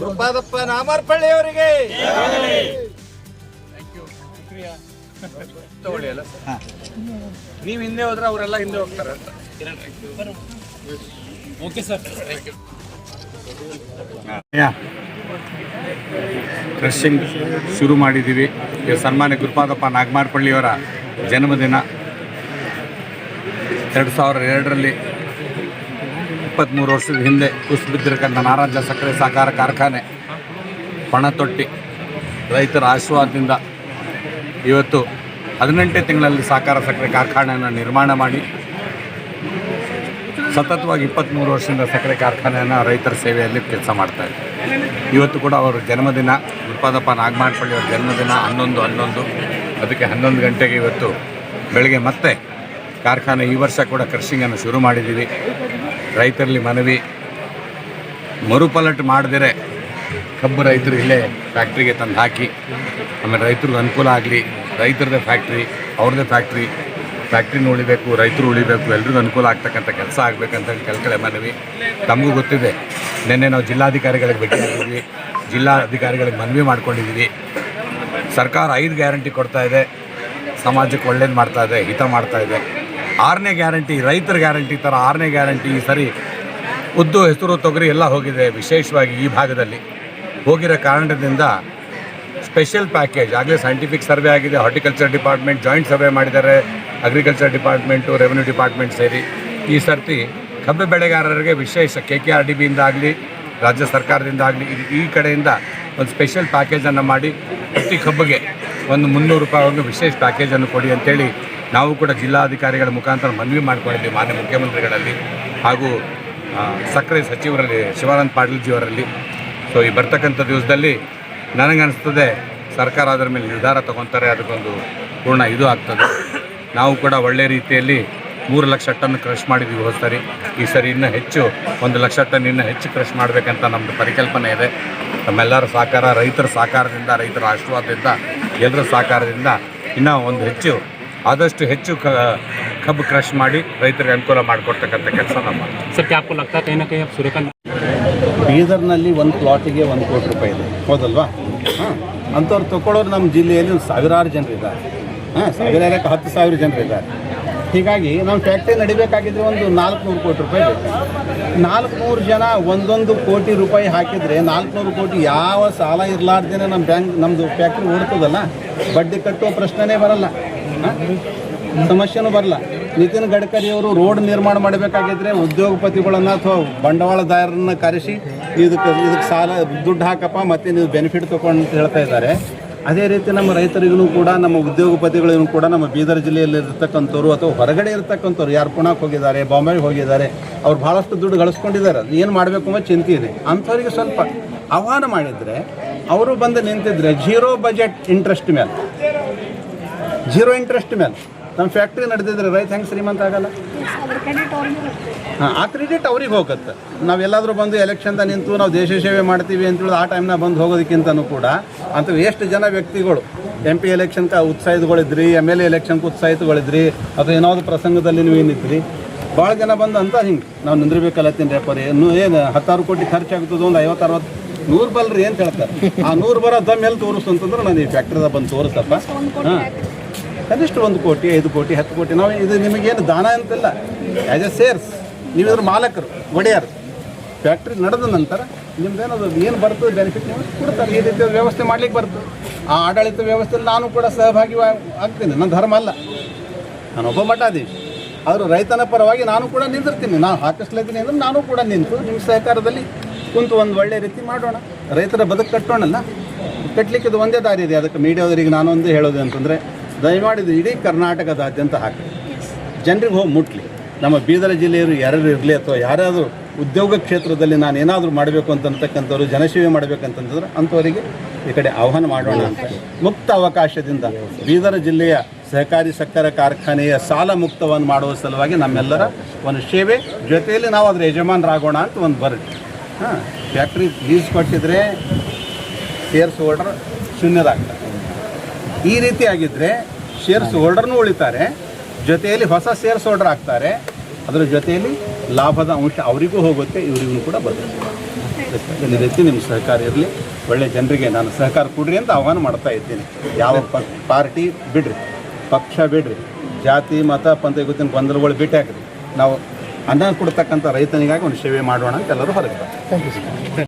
ಗುರುಪಾದಪ್ಪ ನಾಮರ್ಪಳ್ಳಿ ಅವರಿಗೆ ನೀವ್ ಹಿಂದೆ ಹೋದ್ರೆ ಅವರೆಲ್ಲ ಹಿಂದೆ ಹೋಗ್ತಾರೆ. ಅಂತ ಓಕೆ ಸರ್ ಕ್ರಷಿಂಗ್ ಶುರು ಮಾಡಿದ್ದೀವಿ. ಇದು ಸನ್ಮಾನ್ಯ ಗುರುಪಾದಪ್ಪ ನಾಗಮಾರ್ಪಳ್ಳಿಯವರ ಜನ್ಮದಿನ. ಎರಡು ಸಾವಿರದ ಎರಡರಲ್ಲಿ ಇಪ್ಪತ್ತ್ಮೂರು ವರ್ಷದ ಹಿಂದೆ ಕುಸಿಬಿದ್ದಿರಕ್ಕಂಥ ನಾರಾಜ ಸಕ್ಕರೆ ಸಹಕಾರ ಕಾರ್ಖಾನೆ, ಪಣತೊಟ್ಟಿ ರೈತರ ಆಶೀರ್ವಾದದಿಂದ ಇವತ್ತು ಹದಿನೆಂಟೇ ತಿಂಗಳಲ್ಲಿ ಸಹಕಾರ ಸಕ್ಕರೆ ಕಾರ್ಖಾನೆಯನ್ನು ನಿರ್ಮಾಣ ಮಾಡಿ, ಸತತವಾಗಿ ಇಪ್ಪತ್ತ್ಮೂರು ವರ್ಷದಿಂದ ಸಕ್ಕರೆ ಕಾರ್ಖಾನೆಯನ್ನು ರೈತರ ಸೇವೆಯಲ್ಲಿ ಕೆಲಸ ಮಾಡ್ತಾ ಇವತ್ತು ಕೂಡ ಅವರ ಜನ್ಮದಿನ ಗುರುಪಾದಪ್ಪ ನಾಗಮಾಡ್ಪಳ್ಳಿ ಅವರ ಜನ್ಮದಿನ, ಹನ್ನೊಂದು ಹನ್ನೊಂದು, ಅದಕ್ಕೆ ಹನ್ನೊಂದು ಗಂಟೆಗೆ ಇವತ್ತು ಬೆಳಗ್ಗೆ ಮತ್ತೆ ಕಾರ್ಖಾನೆ ಈ ವರ್ಷ ಕೂಡ ಕ್ರಷಿಂಗನ್ನು ಶುರು ಮಾಡಿದ್ದೀವಿ. ರೈತರಲ್ಲಿ ಮನವಿ. ಮರುಪಲಟ್ ಮಾಡಿದರೆ, ಕಬ್ಬು ರೈತರು ಇಲ್ಲೇ ಫ್ಯಾಕ್ಟ್ರಿಗೆ ತಂದು ಹಾಕಿ. ಆಮೇಲೆ ರೈತರಿಗೆ ಅನುಕೂಲ ಆಗಲಿ, ರೈತರದೇ ಫ್ಯಾಕ್ಟ್ರಿ ಅವ್ರದ್ದೇ ಫ್ಯಾಕ್ಟ್ರಿ ಫ್ಯಾಕ್ಟ್ರಿನೂ ಉಳಿಬೇಕು, ರೈತರು ಉಳಿಬೇಕು, ಎಲ್ರಿಗೂ ಅನುಕೂಲ ಆಗ್ತಕ್ಕಂಥ ಕೆಲಸ ಆಗಬೇಕಂತ ಕೆಲಕಡೆ ಮನವಿ. ತಮಗೂ ಗೊತ್ತಿದೆ, ನಿನ್ನೆ ನಾವು ಜಿಲ್ಲಾಧಿಕಾರಿಗಳಿಗೆ ಭೇಟಿಯಾಗಿದ್ವಿ ಜಿಲ್ಲಾಧಿಕಾರಿಗಳಿಗೆ ಮನವಿ ಮಾಡ್ಕೊಂಡಿದ್ದೀವಿ ಸರ್ಕಾರ ಐದು ಗ್ಯಾರಂಟಿ ಕೊಡ್ತಾ ಇದೆ. ಸಮಾಜಕ್ಕೆ ಒಳ್ಳೇದು ಮಾಡ್ತಾ ಇದೆ, ಹಿತ ಮಾಡ್ತಾ ಇದೆ. ಆರನೇ ಗ್ಯಾರಂಟಿ, ರೈತರ ಗ್ಯಾರಂಟಿ ಥರ ಆರನೇ ಗ್ಯಾರಂಟಿ ಈ ಸರಿ ಉದ್ದು ಹೆಸರು ತೊಗರಿ ಎಲ್ಲ ಹೋಗಿದೆ ವಿಶೇಷವಾಗಿ ಈ ಭಾಗದಲ್ಲಿ. ಹೋಗಿರೋ ಕಾರಣದಿಂದ ಸ್ಪೆಷಲ್ ಪ್ಯಾಕೇಜ್ ಆಗಲೇ ಸೈಂಟಿಫಿಕ್ ಸರ್ವೆ ಆಗಿದೆ ಹಾರ್ಟಿಕಲ್ಚರ್ ಡಿಪಾರ್ಟ್ಮೆಂಟ್ ಜಾಯಿಂಟ್ ಸರ್ವೆ ಮಾಡಿದ್ದಾರೆ ಅಗ್ರಿಕಲ್ಚರ್ ಡಿಪಾರ್ಟ್ಮೆಂಟು ರೆವೆನ್ಯೂ ಡಿಪಾರ್ಟ್ಮೆಂಟ್ ಸೇರಿ. ಈ ಸರ್ತಿ ಕಬ್ಬು ಬೆಳೆಗಾರರಿಗೆ ವಿಶೇಷ ಕೆ ಕೆ ಆರ್ ಡಿ ಬಿಯಿಂದ ಆಗಲಿ, ರಾಜ್ಯ ಸರ್ಕಾರದಿಂದ ಆಗಲಿ ಈ ಕಡೆಯಿಂದ ಒಂದು ಸ್ಪೆಷಲ್ ಪ್ಯಾಕೇಜನ್ನು ಮಾಡಿ ಪ್ರತಿ ಕಬ್ಬಿಗೆ ಒಂದು ಮುನ್ನೂರು ರೂಪಾಯಿವರೆಗೂ ವಿಶೇಷ ಪ್ಯಾಕೇಜನ್ನು ಕೊಡಿ ಅಂತೇಳಿ ನಾವು ಕೂಡ ಜಿಲ್ಲಾಧಿಕಾರಿಗಳ ಮುಖಾಂತರ ಮನವಿ ಮಾಡಿಕೊಂಡಿದ್ದೀವಿ ಮಾನ್ಯ ಮುಖ್ಯಮಂತ್ರಿಗಳಲ್ಲಿ ಹಾಗೂ ಸಕ್ಕರೆ ಸಚಿವರಲ್ಲಿ ಶಿವಾನಂದ ಪಾಟೀಲ್ಜಿಯವರಲ್ಲಿ. ಸೊ ಈ ಬರ್ತಕ್ಕಂಥ ದಿವಸದಲ್ಲಿ ನನಗನ್ನಿಸ್ತದೆ ಸರ್ಕಾರ ಅದರ ಮೇಲೆ ನಿರ್ಧಾರ ತಗೊತಾರೆ, ಅದಕ್ಕೊಂದು ಪೂರ್ಣ ಇದು ಆಗ್ತದೆ. ನಾವು ಕೂಡ ಒಳ್ಳೆ ರೀತಿಯಲ್ಲಿ ಮೂರು ಲಕ್ಷ ಟನ್ ಕ್ರಷ್ ಮಾಡಿದ್ದೀವಿ ಹೋದ ಸರಿ ಈ ಸರಿ ಇನ್ನೂ ಹೆಚ್ಚು, ಒಂದು ಲಕ್ಷ ಟನ್ ಇನ್ನೂ ಹೆಚ್ಚು ಕ್ರಷ್ ಮಾಡಬೇಕಂತ ನಮ್ಮದು ಪರಿಕಲ್ಪನೆ ಇದೆ. ನಮ್ಮೆಲ್ಲರ ಸಹಕಾರ, ರೈತರ ಸಹಕಾರದಿಂದ, ರೈತರ ಆಶೀರ್ವಾದದಿಂದ, ಎಲ್ಲರ ಸಹಕಾರದಿಂದ ಇನ್ನೂ ಒಂದು ಹೆಚ್ಚು ಆದಷ್ಟು ಹೆಚ್ಚು ಕ ಕಬ್ಬು ಕ್ರಷ್ ಮಾಡಿ ರೈತರಿಗೆ ಅನುಕೂಲ ಮಾಡಿಕೊಡ್ತಕ್ಕಂಥ ಕೆಲಸ ನಮ್ಮ ಸರ್ ಕ್ಯಾಪ್ ಆಗ್ತಾ ಏನಕ್ಕೆ ಬೀದರ್ನಲ್ಲಿ ಒಂದು ಪ್ಲಾಟಿಗೆ ಒಂದು ಕೋಟಿ ರೂಪಾಯಿ ಇದೆ. ಹೌದಲ್ವಾ? ಹಾಂ. ಅಂಥವ್ರು ತಗೊಳ್ಳೋರು ನಮ್ಮ ಜಿಲ್ಲೆಯಲ್ಲಿ ಒಂದು ಸಾವಿರಾರು ಜನರಿದ್ದಾರೆ ಹಾಂ ಸಾವಿರ ಹತ್ತು ಸಾವಿರ ಜನರಿದ್ದಾರೆ ಹೀಗಾಗಿ ನಮ್ಮ ಫ್ಯಾಕ್ಟ್ರಿ ನಡಿಬೇಕಾಗಿದ್ರೆ ಒಂದು ನಾಲ್ಕುನೂರು ಕೋಟಿ ರೂಪಾಯಿ ಬೇಕು. ನಾಲ್ಕುನೂರು ಜನ ಒಂದೊಂದು ಕೋಟಿ ರೂಪಾಯಿ ಹಾಕಿದರೆ ನಾಲ್ಕುನೂರು ಕೋಟಿ ಯಾವ ಸಾಲ ಇರಲಾರ್ದೇನೆ ನಮ್ಮ ಬ್ಯಾಂಕ್ ನಮ್ಮದು ಫ್ಯಾಕ್ಟ್ರಿ ಓಡ್ತದಲ್ಲ? ಬಡ್ಡಿ ಕಟ್ಟುವ ಪ್ರಶ್ನೆನೇ ಬರಲ್ಲ. ಸಮಸ್ಯೆನೂ ಬರಲ್ಲ. ನಿತಿನ್ ಗಡ್ಕರಿ ಅವರು ರೋಡ್ ನಿರ್ಮಾಣ ಮಾಡಬೇಕಾಗಿದ್ರೆ ಉದ್ಯೋಗಪತಿಗಳನ್ನು ಅಥವಾ ಬಂಡವಾಳದಾರರನ್ನ ಕರೆಸಿ ಇದಕ್ಕೆ ಇದಕ್ಕೆ ಸಾಲ ದುಡ್ಡು ಹಾಕಪ್ಪ, ಮತ್ತೆ ನೀವು ಬೆನಿಫಿಟ್ ತಗೊಂಡು ಅಂತ ಹೇಳ್ತಾ ಇದ್ದಾರೆ. ಅದೇ ರೀತಿ ನಮ್ಮ ರೈತರಿಗೂ ಕೂಡ, ನಮ್ಮ ಉದ್ಯೋಗಪತಿಗಳಿಗೂ ಕೂಡ, ನಮ್ಮ ಬೀದರ್ ಜಿಲ್ಲೆಯಲ್ಲಿ ಇರ್ತಕ್ಕಂಥವ್ರು ಅಥವಾ ಹೊರಗಡೆ ಇರ್ತಕ್ಕಂಥವ್ರು ಯಾರು ಪುಣಾಕ್ ಹೋಗಿದ್ದಾರೆ, ಬಾಂಬೆಗೆ ಹೋಗಿದ್ದಾರೆ, ಅವ್ರು ಭಾಳಷ್ಟು ದುಡ್ಡು ಗಳಿಸ್ಕೊಂಡಿದ್ದಾರೆ. ಏನು ಮಾಡಬೇಕು ಅನ್ನೋ ಚಿಂತೆ ಇದೆ. ಅಂಥವ್ರಿಗೆ ಸ್ವಲ್ಪ ಆಹ್ವಾನ ಮಾಡಿದರೆ, ಅವರು ಬಂದು ನಿಂತಿದ್ರೆ ಜೀರೋ ಬಜೆಟ್ ಇಂಟ್ರೆಸ್ಟ್ ಮೇಲೆ. ಜೀರೋ ಇಂಟ್ರೆಸ್ಟ್ ಮೇಲೆ. ನಮ್ಮ ಫ್ಯಾಕ್ಟ್ರಿ ನಡೆದಿದ್ರೆ ರೈತ ಹೆಂಗೆ ಶ್ರೀಮಂತ ಆಗಲ್ಲ? ಹಾಂ ಆ ಕ್ರೆಡಿಟ್ ಅವ್ರಿಗೆ ಹೋಗುತ್ತೆ. ನಾವೆಲ್ಲಾದರೂ ಬಂದು ಎಲೆಕ್ಷನ್ದ ನಿಂತು ನಾವು ದೇಶ ಸೇವೆ ಮಾಡ್ತೀವಿ ಅಂತೇಳಿ ಆ ಟೈಮ್ನಾಗ ಬಂದು ಹೋಗೋದಕ್ಕಿಂತನೂ ಕೂಡ ಅಂತ ಎಷ್ಟು ಜನ ವ್ಯಕ್ತಿಗಳು ಎಂ ಪಿ ಎಲೆಕ್ಷನ್ಗೆ ಉತ್ಸಾಹಿತಗಳಿದ್ರಿ ಎಂ ಎಲ್ ಎ ಎಲೆಕ್ಷನ್ಗೆ ಉತ್ಸಾಹಿತಗಳಿದ್ರಿ ಅಥವಾ ಏನಾದರೂ ಪ್ರಸಂಗದಲ್ಲಿ ನೀವು ಏನಿದ್ರಿ ಭಾಳ ಜನ ಬಂದು ಅಂತ ಹಿಂಗೆ ನಾವು ನಿಂದಿರ್ಬೇಕಲ್ಲತ್ತೀನಿ ರೇಪರಿ ಇನ್ನೂ ಏನು ಹತ್ತಾರು ಕೋಟಿ ಖರ್ಚಾಗ್ತದೆ ಒಂದು ಐವತ್ತು ಅರವತ್ತು ನೂರು ಬಲ್ರಿ ಅಂತ ಹೇಳ್ತಾರೆ. ಆ ನೂರು ಬರೋ ದಮ್ ಎಲ್ಲಿ ತೋರಿಸು ಅಂತಂದ್ರೆ ನಾನು ಈ ಫ್ಯಾಕ್ಟ್ರಿದಾಗ ಬಂದು ತೋರಿಸಪ್ಪ. ಹಾಂ. ಕನಿಷ್ಠ ಒಂದು ಕೋಟಿ, ಐದು ಕೋಟಿ, ಹತ್ತು ಕೋಟಿ. ನಾವು ಇದು ನಿಮಗೇನು ದಾನ ಅಂತಿಲ್ಲ. ಆ್ಯಸ್ ಎ ಸೇರ್ಸ್ ನೀವು ಇದ್ರ ಮಾಲಕರು, ಒಡೆಯರು. ಫ್ಯಾಕ್ಟ್ರಿ ನಡೆದ ನಂತರ ನಿಮ್ದೇನದು, ಏನು ಬರ್ತದೆ ಬೆನಿಫಿಟ್ ನೀವು ಕೊಡ್ತಾರೆ. ಈ ರೀತಿ ವ್ಯವಸ್ಥೆ ಮಾಡ್ಲಿಕ್ಕೆ ಬರ್ತದೆ. ಆ ಆಡಳಿತ ವ್ಯವಸ್ಥೆಯಲ್ಲಿ ನಾನು ಕೂಡ ಸಹಭಾಗಿ ಆಗ್ತೀನಿ. ನನ್ನ ಧರ್ಮ ಅಲ್ಲ. ನಾನೊಬ್ಬ ಮಠಾಧೀಶ್. ಆದರೂ ರೈತನ ಪರವಾಗಿ ನಾನು ಕೂಡ ನಿಂತಿರ್ತೀನಿ ನಾನು ಹಾಕಿಸ್ಲಿದ್ದೀನಿ ಅಂದ್ರೆ ನಾನು ಕೂಡ ನಿಂತು ನಿಮ್ಮ ಸಹಕಾರದಲ್ಲಿ ಕುಂತು ಒಂದು ಒಳ್ಳೆ ರೀತಿ ಮಾಡೋಣ. ರೈತರ ಬದುಕು ಕಟ್ಟೋಣಲ್ಲ. ಕಟ್ಟಲಿಕ್ಕೆ ಇದು ಒಂದೇ ದಾರಿ ಇದೆ. ಅದಕ್ಕೆ ಮೀಡಿಯಾದವರಿಗೆ ನಾನು ಒಂದು ಹೇಳೋದು ಅಂತಂದರೆ ದಯಮಾಡಿ ಇಡೀ ಕರ್ನಾಟಕದಾದ್ಯಂತ ಹಾಕಿ ಜನರಿಗೆ ಹೋಗಿ ಮುಟ್ಲಿ. ನಮ್ಮ ಬೀದರ ಜಿಲ್ಲೆಯವರು ಯಾರ್ಯಾರು ಇರಲಿ ಅಥವಾ ಯಾರಾದರೂ ಉದ್ಯೋಗ ಕ್ಷೇತ್ರದಲ್ಲಿ ನಾನು ಏನಾದರೂ ಮಾಡಬೇಕು ಅಂತಕ್ಕಂಥವ್ರು ಜನಸೇವೆ ಮಾಡಬೇಕಂತಂದ್ರೆ ಅಂಥವರಿಗೆ ಈ ಕಡೆ ಆಹ್ವಾನ ಮಾಡೋಣ ಅಂತ ಮುಕ್ತ ಅವಕಾಶದಿಂದ ಬೀದರ ಜಿಲ್ಲೆಯ ಸಹಕಾರಿ ಸಕ್ಕರೆ ಕಾರ್ಖಾನೆಯ ಸಾಲ ಮುಕ್ತವನ್ನು ಮಾಡುವ ಸಲುವಾಗಿ ನಮ್ಮೆಲ್ಲರ ಒಂದು ಸೇವೆ. ಜೊತೆಯಲ್ಲಿ ನಾವು ಅದರ ಯಜಮಾನರಾಗೋಣ ಅಂತ ಒಂದು ಬರ್ರಿ ಹಾಂ ಫ್ಯಾಕ್ಟ್ರಿ ಲೀಸ್ ಕೊಟ್ಟಿದ್ರೆ ಶೇರ್ಸ್ ಹೋಲ್ಡರ್ ಶೂನ್ಯರಾಗ್ತಾರೆ ಈ ರೀತಿ ಆಗಿದ್ದರೆ ಶೇರ್ಸ್ ಹೋಲ್ಡರ್ನೂ ಉಳಿತಾರೆ. ಜೊತೆಯಲ್ಲಿ ಹೊಸ ಶೇರ್ಸ್ ಹೋಲ್ಡರ್ ಆಗ್ತಾರೆ. ಅದರ ಜೊತೆಯಲ್ಲಿ ಲಾಭದ ಅಂಶ ಅವರಿಗೂ ಹೋಗುತ್ತೆ, ಇವರಿಗೂ ಕೂಡ ಬರುತ್ತೆ. ರೀತಿ ನಿಮ್ಮ ಸಹಕಾರ ಇರಲಿ. ಒಳ್ಳೆ ಜನರಿಗೆ ನಾನು ಸಹಕಾರ ಕೊಡ್ರಿ ಅಂತ ಆಹ್ವಾನ ಮಾಡ್ತಾ ಇದ್ದೀನಿ. ಯಾವ ಪಾರ್ಟಿ ಬಿಡ್ರಿ. ಪಕ್ಷ ಬಿಡ್ರಿ. ಜಾತಿ, ಮತ, ಪಂಥ, ಗೊತ್ತಿನ ಗೊಂದಲಗಳು ಬಿಟ್ಟು ಹಾಕ್ರಿ ನಾವು ಅನ್ನ ಕೊಡ್ತಕ್ಕಂಥ ರೈತನಿಗಾಗಿ ಒಂದು ಸೇವೆ ಮಾಡೋಣ ಅಂತ ಎಲ್ಲರೂ ಹೊರಗೆ ಬರ್ತಾರೆ